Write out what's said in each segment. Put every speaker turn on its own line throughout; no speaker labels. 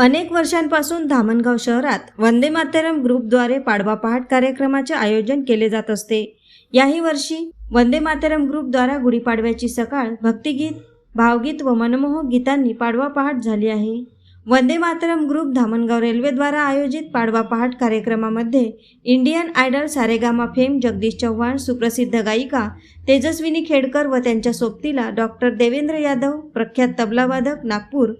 अनेक वर्षांपासून धामणगाव शहरात वंदे मातरम ग्रुपद्वारे पाडवा पहाट कार्यक्रमाचे आयोजन केले जात असते. याही वर्षी वंदे मातरम ग्रुपद्वारा गुढीपाडव्याची सकाळ भक्तिगीत भावगीत व मनमोहक गीतांनी पाडवा पहाट झाली आहे. वंदे मातरम ग्रुप धामणगाव रेल्वेद्वारा आयोजित पाडवा पहाट कार्यक्रमामध्ये Indian Idol Saregama fame Jagdish Chavan सुप्रसिद्ध गायिका तेजस्विनी खेडकर व त्यांच्या सोबतीला डॉक्टर देवेंद्र यादव प्रख्यात तबलावादक नागपूर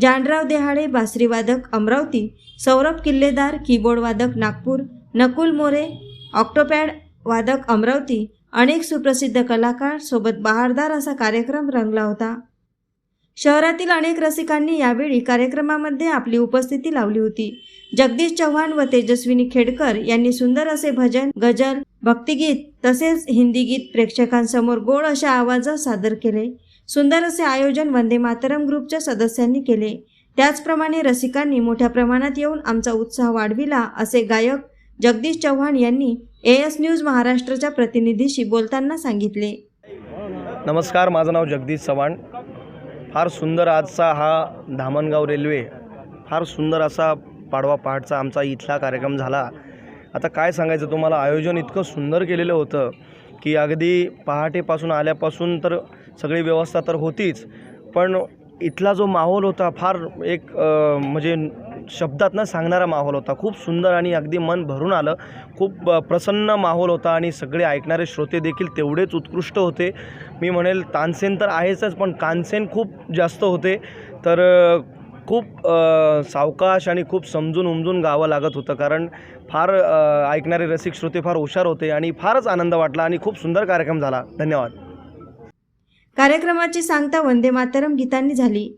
जानराव देहाडे बासरीवादक अमरावती सौरभ किल्लेदार कीबोर्डवादक नागपूर नकुल मोरे ऑक्टोपॅड वादक अमरावती अनेक सुप्रसिद्ध कलाकार सोबत बहारदार असा कार्यक्रम रंगला होता. शहरातील अनेक रसिकांनी यावेळी कार्यक्रमामध्ये आपली उपस्थिती लावली होती. जगदीश चव्हाण व तेजस्विनी खेडकर यांनी सुंदर असे भजन गजल भक्तिगीत तसेच हिंदी गीत प्रेक्षकांसमोर गोड अशा आवाजात सादर केले. सुंदर असे आयोजन वंदे मातरम ग्रुपच्या सदस्यांनी केले. त्याचप्रमाणे रसिकांनी मोठ्या प्रमाणात येऊन आमचा उत्साह वाढविला असे गायक जगदीश चव्हाण यांनी ए एस न्यूज महाराष्ट्राच्या प्रतिनिधीशी बोलताना सांगितले.
नमस्कार माझं नाव जगदीश चव्हाण. फार सुंदर आजचा हा धामणगाव रेल्वे फार सुंदर असा पाडवा पहाटचा आमचा इथला कार्यक्रम झाला. आता काय सांगायचं तुम्हाला आयोजन इतकं सुंदर केलेलं होतं की अगदी पहाटेपासून आल्यापासून तर सगळी व्यवस्था तर होतीच. पण इथला जो माहोल होता फार एक म्हणजे शब्दात न सांगणारा माहोल होता. खूप सुंदर आणि अगदी मन भरून आलं. खूप प्रसन्न माहोल होता आणि सगळे ऐकणारे श्रोते देखील तेवढेच उत्कृष्ट होते. मी म्हणेल तानसेन तर आहेचच पण कानसेन खूप जास्त होते. तर खूप सावकाश आणि खूप समजून उमजून गावं लागत होतं. कारण फार ऐकणारे रसिक श्रोते फार हुशार होते आणि फारच आनंद वाटला आणि खूप सुंदर कार्यक्रम झाला. धन्यवाद.
कार्यक्रमाची सांगता वंदे मातरम गीतांनी झाली.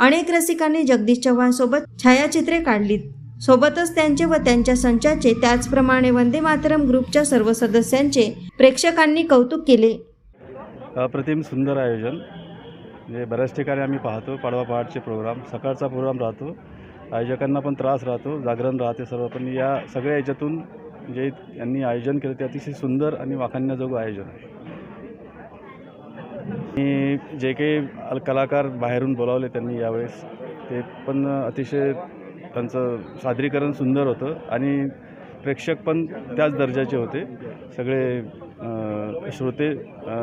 अनेक रसिकांनी जगदीश चव्हाण सोबत छायाचित्रे काढलीत. सोबतच त्यांचे व त्यांच्या संचाचे त्याचप्रमाणे वंदे मातरम ग्रुपच्या सर्व सदस्यांचे प्रेक्षकांनी कौतुक केले.
अप्रतिम सुंदर आयोजन. म्हणजे बऱ्याच ठिकाणी आम्ही पाहतो पाडवा पहाटचे प्रोग्राम सकाळचा प्रोग्राम राहतो. आयोजकांना पण त्रास राहतो जागरण राहते सर्व पण या सगळ्या याच्यातून जे यांनी आयोजन केलं ते अतिशय सुंदर आणि वाखाणण्याजोगं आयोजन आहे. आणि जे काही कलाकार बाहेरून बोलावले त्यांनी यावेळेस ते पण अतिशय त्यांचं सादरीकरण सुंदर होतं आणि प्रेक्षक पण त्याच दर्जाचे होते. सगळे श्रोते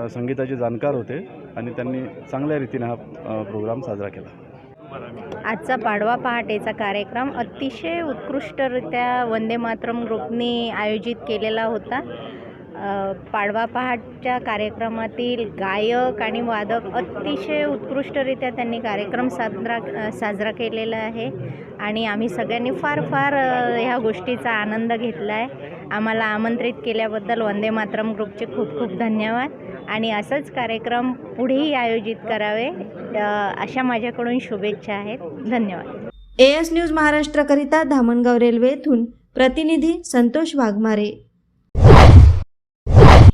संगीताचे जाणकार होते आणि त्यांनी चांगल्या रीतीने हा प्रोग्राम साजरा केला.
आजचा पाडवा पहाटेचा कार्यक्रम अतिशय उत्कृष्टरित्या वंदे मातरम ग्रुपने आयोजित केलेला होता. पाडवा पहाटच्या कार्यक्रमातील गायक आणि वादक अतिशय उत्कृष्टरित्या त्यांनी कार्यक्रम साजरा साजरा केलेला आहे. आणि आम्ही सगळ्यांनी फार फार ह्या गोष्टीचा आनंद घेतला आहे आम्हाला आमंत्रित केल्याबद्दल वंदे मातरम ग्रुपचे खूप खूप धन्यवाद. आणि असंच कार्यक्रम पुढेही आयोजित करावे अशा माझ्याकडून शुभेच्छा आहेत. धन्यवाद.
ए एस न्यूज महाराष्ट्राकरिता धामणगाव रेल्वेतून प्रतिनिधी संतोष वाघमारे.